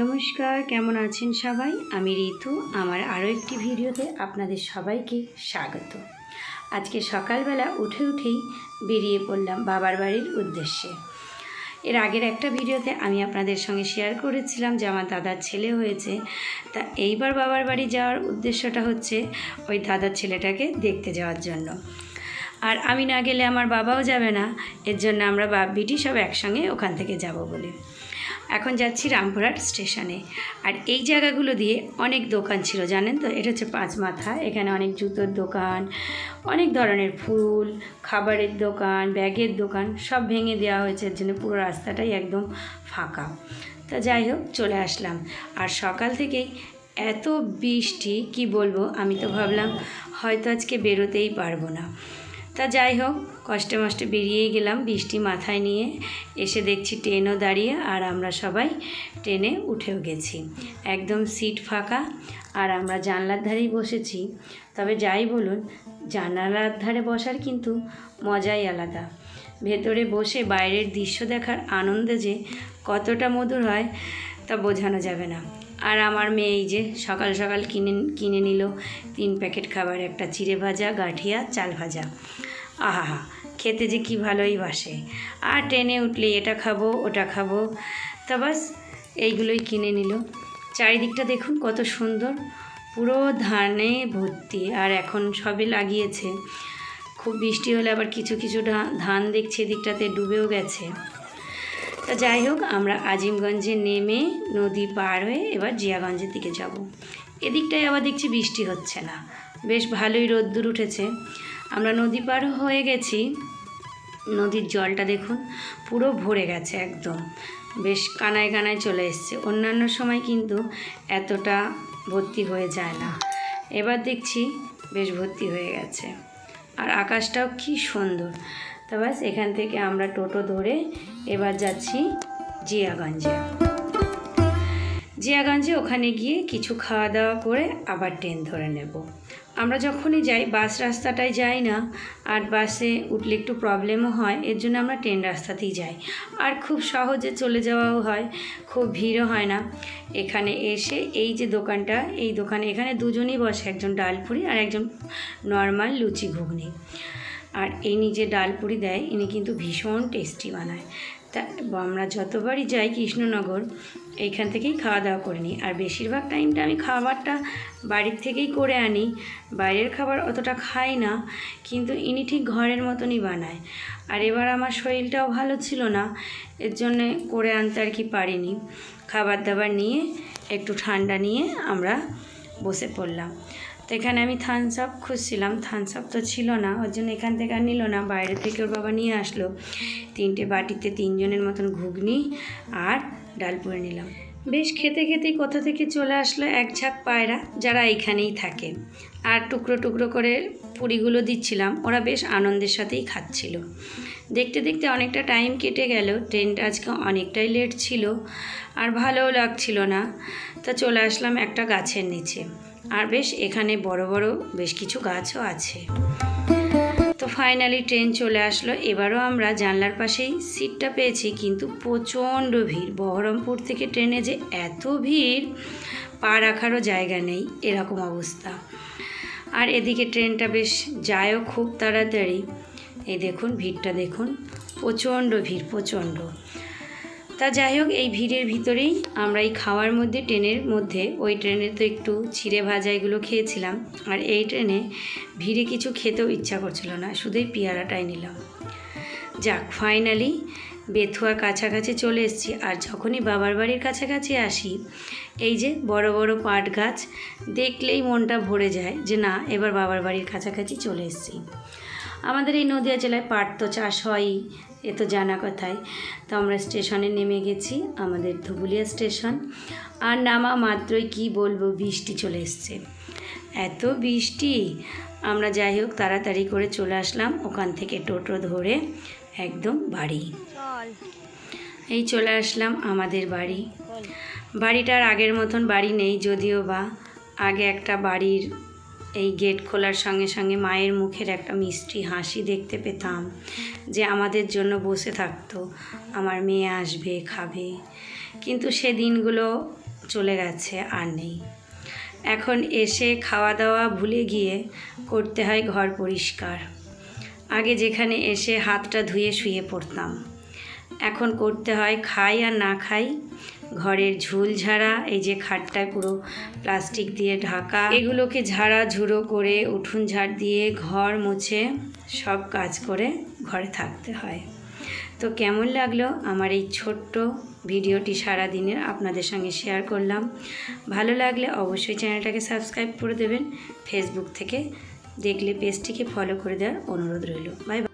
নমস্কার, কেমন আছেন সবাই? আমি ঋতু, আমার আরও একটি ভিডিওতে আপনাদের সবাইকে স্বাগত। আজকে সকালবেলা উঠে উঠেই বেরিয়ে পড়লাম বাবার বাড়ির উদ্দেশ্যে। এর আগের একটা ভিডিওতে আমি আপনাদের সঙ্গে শেয়ার করেছিলাম যে আমার দাদার ছেলে হয়েছে। তা এইবার বাবার বাড়ি যাওয়ার উদ্দেশ্যটা হচ্ছে ওই দাদার ছেলেটাকে দেখতে যাওয়ার জন্য। আর আমি না গেলে আমার বাবাও যাবে না, এর জন্য আমরা বাপ বিটি সব একসঙ্গে ওখান থেকে যাব বলে। এখন যাচ্ছি রামপুরহাট স্টেশনে। আর এই জায়গাগুলো দিয়ে অনেক দোকান ছিল, জানেন তো? এটা হচ্ছে পাঁচ মাথা। এখানে অনেক জুতোর দোকান, অনেক ধরনের ফুল, খাবারের দোকান, ব্যাগের দোকান সব ভেঙে দেওয়া হয়েছে। এর জন্য পুরো রাস্তাটাই একদম ফাঁকা। তা যাই হোক, চলে আসলাম। আর সকাল থেকেই এত বৃষ্টি, কি বলব? আমি তো ভাবলাম হয়তো আজকে বেরোতেই পারব না। তা যাই হোক, কষ্টে মষ্টে বেরিয়েই গেলাম বৃষ্টি মাথায় নিয়ে। এসে দেখছি ট্রেনও দাঁড়িয়ে আর আমরা সবাই ট্রেনে উঠেও গেছি। একদম সিট ফাঁকা আর আমরা জানলার ধারেই বসেছি। তবে যাই বলুন, জানালার ধারে বসার কিন্তু মজাই আলাদা। ভেতরে বসে বাইরের দৃশ্য দেখার আনন্দ যে কতটা মধুর হয় তা বোঝানো যাবে না। আর আমার মেয়ে এই যে সকাল সকাল কিনে কিনে নিল তিন প্যাকেট খাবার, একটা চিড়ে ভাজা, গাঠিয়া, চাল ভাজা। আহা খেতে যে কি ভালোই বাসে। আর ট্রেনে উঠলে এটা খাব, ওটা খাব। তা বাস, এইগুলোই কিনে নিল। চারিদিকটা দেখুন কত সুন্দর, পুরো ধানে ভর্তি। আর এখন সবে লাগিয়েছে। খুব বৃষ্টি হলে আবার কিছু কিছু ধান দেখছি এদিকটাতে ডুবেও গেছে। তা যাই হোক, আমরা আজিমগঞ্জে নেমে নদী পার হয়ে এবার জিয়াগঞ্জের দিকে যাব। এদিকটায় আবার দেখছি বৃষ্টি হচ্ছে না। বেশ ভালোই রোদ্দুর উঠেছে। আমরা নদী পার হয়ে গেছি। নদীর জলটা দেখুন, পুরো ভরে গেছে একদম। বেশ কানায় কানায় চলে এসছে। অন্যান্য সময় কিন্তু এতটা ভর্তি হয়ে যায় না। এবার দেখছি বেশ ভর্তি হয়ে গেছে। আর আকাশটাও কি সুন্দর। তা ব্যাস, এখান থেকে আমরা টোটো ধরে এবার যাচ্ছি জিয়াগঞ্জে। জিয়াগঞ্জে ওখানে গিয়ে কিছু খাওয়া দাওয়া করে আবার ট্রেন ধরে নেব। আমরা যখনই যাই, বাস রাস্তাটায় যাই না, আর বাসে উঠলে একটু প্রবলেমও হয়, এর জন্য আমরা ট্রেন রাস্তাতেই যাই। আর খুব সহজে চলে যাওয়াও হয়, খুব ভিড়ও হয় না। এখানে এসে এই যে দোকানটা, এই দোকানে এখানে দুজনই বসে, একজন ডালপুরি আর একজন নর্মাল লুচি ঘুগনি। আর ইনি যে ডালপুরি দেয়, ইনি কিন্তু ভীষণ টেস্টি বানায়। তা, আমরা যতবারই যাই কৃষ্ণনগর, এইখান থেকেই খাওয়া দাওয়া করে নিই। আর বেশিরভাগ টাইমটা আমি খাবারটা বাড়ির থেকেই করে আনি, বাইরের খাবার অতটা খাই না, কিন্তু ইনি ঠিক ঘরের মতনই বানায়। আর এবার আমার শরীরটাও ভালো ছিল না, এর জন্যে করে আনতে আর কি পারিনি। খাবার দাবার নিয়ে, একটু ঠান্ডা নিয়ে আমরা বসে পড়লাম। এখানে আমি থামস আপ খুঁজছিলাম থামস আপ তো ছিল না, ওর জন্য এখান থেকে আর নিল না, বাইরে থেকে ওর বাবা নিয়ে আসলো। তিনটে বাটিতে তিনজনের মতন ঘুগনি আর ডাল পুড়ে নিলাম। বেশ খেতে খেতেই কোথা থেকে চলে আসলো এক ঝাঁক পায়রা, যারা এইখানেই থাকে। আর টুকরো টুকরো করে পুরিগুলো দিচ্ছিলাম, ওরা বেশ আনন্দের সাথেই খাচ্ছিল। দেখতে দেখতে অনেকটা টাইম কেটে গেল ট্রেনটা আজকে অনেকটাই লেট ছিল, আর ভালোও লাগছিল না। তা চলে আসলাম একটা গাছের নিচে। আর বেশ, এখানে বড় বড় বেশ কিছু গাছও আছে। ফাইনালি ট্রেন চলে আসলো। এবারও আমরা জানলার পাশেই সিটটা পেয়েছি, কিন্তু প্রচণ্ড ভিড়। বহরমপুর থেকে ট্রেনে যে এত ভিড়, পা রাখারও জায়গা নেই, এরকম অবস্থা। আর এদিকে ট্রেনটা বেশ যায়ও খুব তাড়াতাড়ি। এই দেখুন, ভিড়টা দেখুন। প্রচণ্ড ভিড়, প্রচণ্ড। তা যাই হোক, এই ভিড়ের ভিতরেই আমরা এই খাওয়ার মধ্যে, ট্রেনের মধ্যে, ওই ট্রেনে তো একটু ছিঁড়ে ভাজা এগুলো খেয়েছিলাম। আর এই ট্রেনে ভিড়ে কিছু খেতেও ইচ্ছা করছিল না শুধুই পেয়ারাটাই নিলাম। যাক ফাইনালি বেথুয়া কাছাকাছি চলে এসেছি, আর যখনই বাবার বাড়ির কাছাকাছি আসি, এই যে বড় বড় পাট গাছ, দেখলেই মনটা ভরে যায় যে না, এবার বাবার বাড়ির কাছাকাছি চলে এসেছি। আমাদের এই নদিয়া জেলায় পাট তো চাষ হয়ই এ তো জানা কথাই। তো আমরা স্টেশনে নেমে গেছি আমাদের ধুবুলিয়া স্টেশন। আর নামা মাত্রই কি বলব বৃষ্টি চলে এসছে। এত বৃষ্টি! আমরা যাই হোক তাড়াতাড়ি করে চলে আসলাম ওখান থেকে টোটো ধরে একদম বাড়ি। এই চলে আসলাম আমাদের বাড়ি। বাড়িটার আগের মতন বাড়ি নেই যদিও বা আগে একটা বাড়ির এই গেট খোলার সঙ্গে সঙ্গে মায়ের মুখের একটা মিষ্টি হাসি দেখতে পেতাম যে আমাদের জন্য বসে থাকতো, আমার মেয়ে আসবে, খাবে। কিন্তু সে দিনগুলো চলে গেছে আর নেই। এখন এসে খাওয়া দাওয়া ভুলে গিয়ে করতে হয় ঘর পরিষ্কার। আগে যেখানে এসে হাতটা ধুয়ে শুয়ে পড়তাম। এখন করতে হয় খাই আর না খাই ঘরের ঝুল ঝাড়া, এই যে খাটটায় পুরো প্লাস্টিক দিয়ে ঢাকা। এগুলোকে ঝাড়া ঝুড়ো করে উঠুন ঝাড় দিয়ে ঘর মুছে সব কাজ করে ঘরে থাকতে হয়। তো কেমন লাগল আমার এই ছোট্ট ভিডিওটি সারা দিনের আপনাদের সঙ্গে শেয়ার করলাম। ভালো লাগলে অবশ্যই চ্যানেলটাকে সাবস্ক্রাইব করে দেবেন। ফেসবুক থেকে দেখলে পেজটিকে ফলো করে দেওয়ার অনুরোধ রইল। বাই।